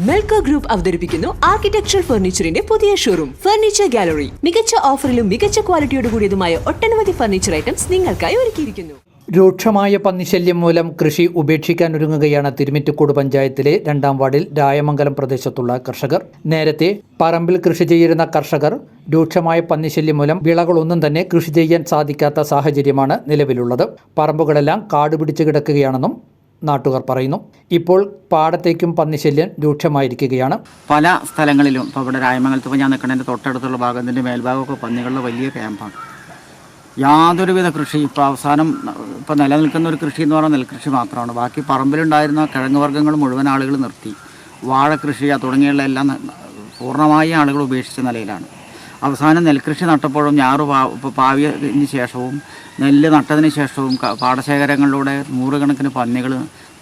മെൽക്കോ group അവതരിപ്പിക്കുന്നു architectural ഫർണിച്ചറിന്റെ പുതിയ showroom furniture gallery മികച്ച ഓഫറിലും മികച്ച ക്വാളിറ്റിയോട് കൂടിയതുമായ ഒട്ടനവധി ഫർണിച്ചർ ഐറ്റംസ് നിങ്ങൾക്കായി ഒരുക്കിയിരിക്കുന്നു. രൂക്ഷമായ പന്നിശല്യം മൂലം കൃഷി ഉപേക്ഷിക്കാൻ ഒരുങ്ങുകയാണ് തിരുമിറ്റക്കോട് പഞ്ചായത്തിലെ രണ്ടാം വാർഡിൽ രായമംഗലം പ്രദേശത്തുള്ള കർഷകർ. നേരത്തെ പറമ്പിൽ കൃഷി ചെയ്തിരുന്ന കർഷകർ രൂക്ഷമായ പന്നിശല്യം മൂലം വിളകളൊന്നും തന്നെ കൃഷി ചെയ്യാൻ സാധിക്കാത്ത സാഹചര്യമാണ് നിലവിലുള്ളത്. പറമ്പുകളെല്ലാം കാട് പിടിച്ച് കിടക്കുകയാണെന്നും നാട്ടുകാർ പറയുന്നു. ഇപ്പോൾ പാടത്തേക്കും പന്നിശല്യം രൂക്ഷമായിരിക്കുകയാണ്. പല സ്ഥലങ്ങളിലും ഇപ്പോൾ ഇവിടെ രായമംഗലത്ത് ഇപ്പോൾ ഞാൻ നിൽക്കുന്നതിന്റെ തൊട്ടടുത്തുള്ള ഭാഗത്തിന്റെ മേൽഭാഗമൊക്കെ പന്നികളുടെ വലിയ ക്യാമ്പാണ്. യാതൊരുവിധ കൃഷി ഇപ്പോൾ അവസാനം ഇപ്പോൾ നിലനിൽക്കുന്ന ഒരു കൃഷി എന്ന് പറഞ്ഞാൽ നെൽകൃഷി മാത്രമാണ്. ബാക്കി പറമ്പിലുണ്ടായിരുന്ന കിഴങ്ങ് വർഗങ്ങൾ മുഴുവൻ ആളുകൾ നിർത്തി. വാഴ കൃഷി തുടങ്ങിയുള്ള എല്ലാം പൂർണമായി ആളുകൾ ഉപേക്ഷിച്ച നിലയിലാണ്. അവസാനം നെൽകൃഷി നട്ടപ്പോഴും ഞാറ് പാ പാവിയതിന് ശേഷവും നെല്ല് നട്ടതിന് ശേഷവും പാടശേഖരങ്ങളിലൂടെ നൂറുകണക്കിന് പന്നികൾ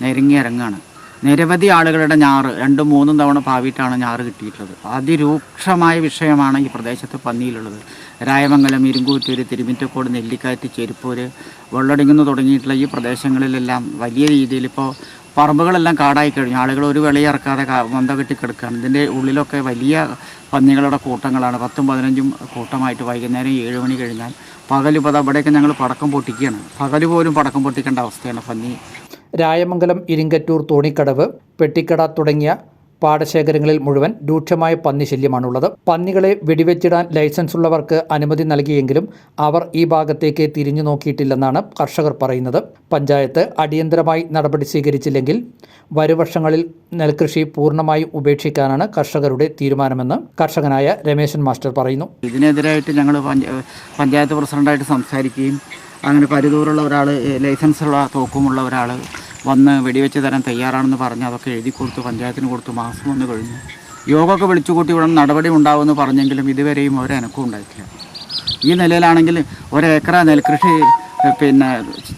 നെരുങ്ങി ഇറങ്ങാണ് നിരവധി ആളുകളുടെ ഞാറ് രണ്ടും മൂന്നും തവണ പാവിട്ടാണ് ഞാറ് കിട്ടിയിട്ടുള്ളത്. അതിരൂക്ഷമായ വിഷയമാണ് ഈ പ്രദേശത്ത് പന്നിയിലുള്ളത്. രായമംഗലം ഇരുങ്കൂറ്റൂര് തിരുമിറ്റക്കോട് നെല്ലിക്കാറ്റ് ചെരുപ്പൂര് വെള്ളടിങ്ങുന്നു തുടങ്ങിയിട്ടുള്ള ഈ പ്രദേശങ്ങളിലെല്ലാം വലിയ രീതിയിൽ ഇപ്പോൾ പറമ്പുകളെല്ലാം കാടായി കഴിഞ്ഞു. ആളുകൾ ഒരു വിളയിറക്കാതെ മന്ത കെട്ടി കിടക്കുകയാണ്. ഇതിന്റെ ഉള്ളിലൊക്കെ വലിയ പന്നികളുടെ കൂട്ടങ്ങളാണ്. പത്തും പതിനഞ്ചും കൂട്ടമായിട്ട് വൈകുന്നേരം ഏഴ് മണി കഴിഞ്ഞാൽ പകൽ ഇപ്പോൾ ഞങ്ങൾ പടക്കം പൊട്ടിക്കുകയാണ്. പകൽ പോലും പടക്കം പൊട്ടിക്കേണ്ട അവസ്ഥയാണ് പന്നി. രായമംഗലം ഇരിങ്കറ്റൂർ തോണിക്കടവ് പെട്ടിക്കട തുടങ്ങിയ പാടശേഖരങ്ങളിൽ മുഴുവൻ രൂക്ഷമായ പന്നിശല്യമാണുള്ളത് പന്നികളെ വെടിവെച്ചിടാൻ ലൈസൻസ് ഉള്ളവർക്ക് അനുമതി നൽകിയെങ്കിലും അവർ ഈ ഭാഗത്തേക്ക് തിരിഞ്ഞു നോക്കിയിട്ടില്ലെന്നാണ് കർഷകർ പറയുന്നത്. പഞ്ചായത്ത് അടിയന്തരമായി നടപടി സ്വീകരിച്ചില്ലെങ്കിൽ വരുവർഷങ്ങളിൽ നെൽകൃഷി പൂർണമായി ഉപേക്ഷിക്കാനാണ് കർഷകരുടെ തീരുമാനമെന്ന് കർഷകനായ രമേശൻ മാസ്റ്റർ പറയുന്നു. ഇതിനെതിരായിട്ട് ഞങ്ങൾ പഞ്ചായത്ത് പ്രസിഡന്റായിട്ട് സംസാരിക്കുകയും അങ്ങനെ പരിദൂരുള്ള ഒരാൾ ലൈസൻസുള്ള തോക്കുമുള്ള ഒരാൾ വന്ന് വെടിവെച്ച് തരാൻ തയ്യാറാണെന്ന് പറഞ്ഞ് അതൊക്കെ എഴുതി കൊടുത്തു പഞ്ചായത്തിന് കൊടുത്തു മാസം ഒന്ന് കഴിഞ്ഞു. യോഗമൊക്കെ വിളിച്ചു കൂട്ടി ഇവിടെ നടപടി ഉണ്ടാവുമെന്ന് പറഞ്ഞെങ്കിലും ഇതുവരെയും ഒരനക്കവും ഉണ്ടായിട്ടില്ല. ഈ നിലയിലാണെങ്കിൽ ഒരേക്കറ നെൽകൃഷി പിന്നെ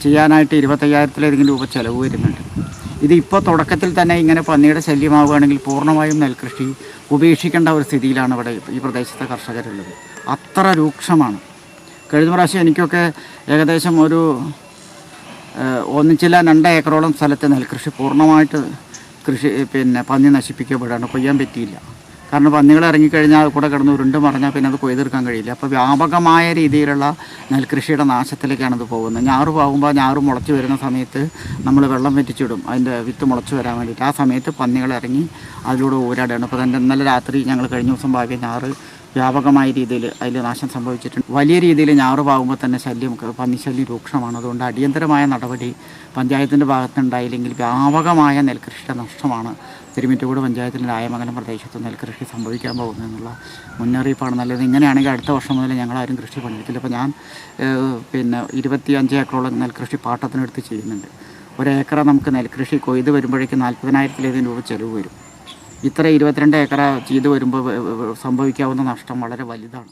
ചെയ്യാനായിട്ട് ഇരുപത്തയ്യായിരത്തിലധികം രൂപ ചിലവ് വരുന്നുണ്ട്. ഇത് തുടക്കത്തിൽ തന്നെ ഇങ്ങനെ പന്നിയുടെ ശല്യമാവുകയാണെങ്കിൽ പൂർണമായും നെൽകൃഷി ഉപേക്ഷിക്കേണ്ട ഒരു സ്ഥിതിയിലാണ് ഇവിടെ ഈ പ്രദേശത്തെ കർഷകരുള്ളത്. അത്ര രൂക്ഷമാണ്. കഴിഞ്ഞ പ്രാവശ്യം എനിക്കൊക്കെ ഏകദേശം ഒരു ഒന്നിച്ചില്ല രണ്ട് ഏക്കറോളം സ്ഥലത്ത് നെൽകൃഷി പൂർണമായിട്ട് കൃഷി പിന്നെ പന്നി നശിപ്പിക്കപ്പെടുകയാണ്. കൊയ്യാൻ പറ്റിയില്ല. കാരണം പന്നികൾ ഇറങ്ങിക്കഴിഞ്ഞാൽ കൂടെ കിടന്ന് ഉരുണ്ട് മറിഞ്ഞാൽ പിന്നെ അത് കൊയ്തെടുക്കാൻ കഴിയില്ല. അപ്പോൾ വ്യാപകമായ രീതിയിലുള്ള നെൽകൃഷിയുടെ നാശത്തിലേക്കാണ് ഇത് പോകുന്നത്. ഞാറ് പോകുമ്പോൾ ഞാറ് മുളച്ച് വരുന്ന സമയത്ത് നമ്മൾ വെള്ളം വെറ്റിച്ചിടും. അതിന്റെ വിത്ത് മുളച്ച് വരാൻ വേണ്ടിയിട്ട്. ആ സമയത്ത് പന്നികൾ ഇറങ്ങി അതിലൂടെ ഊരാടുകയാണ് അപ്പോൾ തന്നെ ഇന്നലെ രാത്രി ഞങ്ങൾ കഴിഞ്ഞ ദിവസം ഭാഗ്യ ഞാറ് വ്യാപകമായ രീതിയിൽ അതിൽ നാശം സംഭവിച്ചിട്ടുണ്ട്. വലിയ രീതിയിൽ ഞാറ് പാകുമ്പോൾ തന്നെ ശല്യം പന്നി ശല്യം രൂക്ഷമാണ്. അതുകൊണ്ട് അടിയന്തരമായ നടപടി പഞ്ചായത്തിന്റെ ഭാഗത്തുണ്ടായില്ലെങ്കിൽ വ്യാപകമായ നെൽകൃഷിയുടെ നഷ്ടമാണ്. തിരുമിറ്റുകൂട് പഞ്ചായത്തിലെ രായമംഗലം പ്രദേശത്ത് നെൽകൃഷി സംഭവിക്കാൻ പോകുന്നതെന്നുള്ള മുന്നറിയിപ്പാണ് നല്ലത്. ഇങ്ങനെയാണെങ്കിൽ അടുത്ത വർഷം മുതൽ ഞങ്ങളാരും കൃഷി പണിയത്തില്ല അപ്പോൾ ഞാൻ പിന്നെ ഇരുപത്തി അഞ്ച് ഏക്കറോളം നെൽകൃഷി പാട്ടത്തിനെടുത്ത് ചെയ്യുന്നുണ്ട്. ഒരേക്കറ നമുക്ക് നെൽകൃഷി കൊയ്ത് വരുമ്പോഴേക്കും നാൽപ്പതിനായിരത്തിലധികം രൂപ ചിലവ് വരും. ഇത്ര ഇരുപത്തിരണ്ട് ഏക്കറ ചെയ്തു വരുമ്പോൾ സംഭവിക്കാവുന്ന നഷ്ടം വളരെ വലുതാണ്.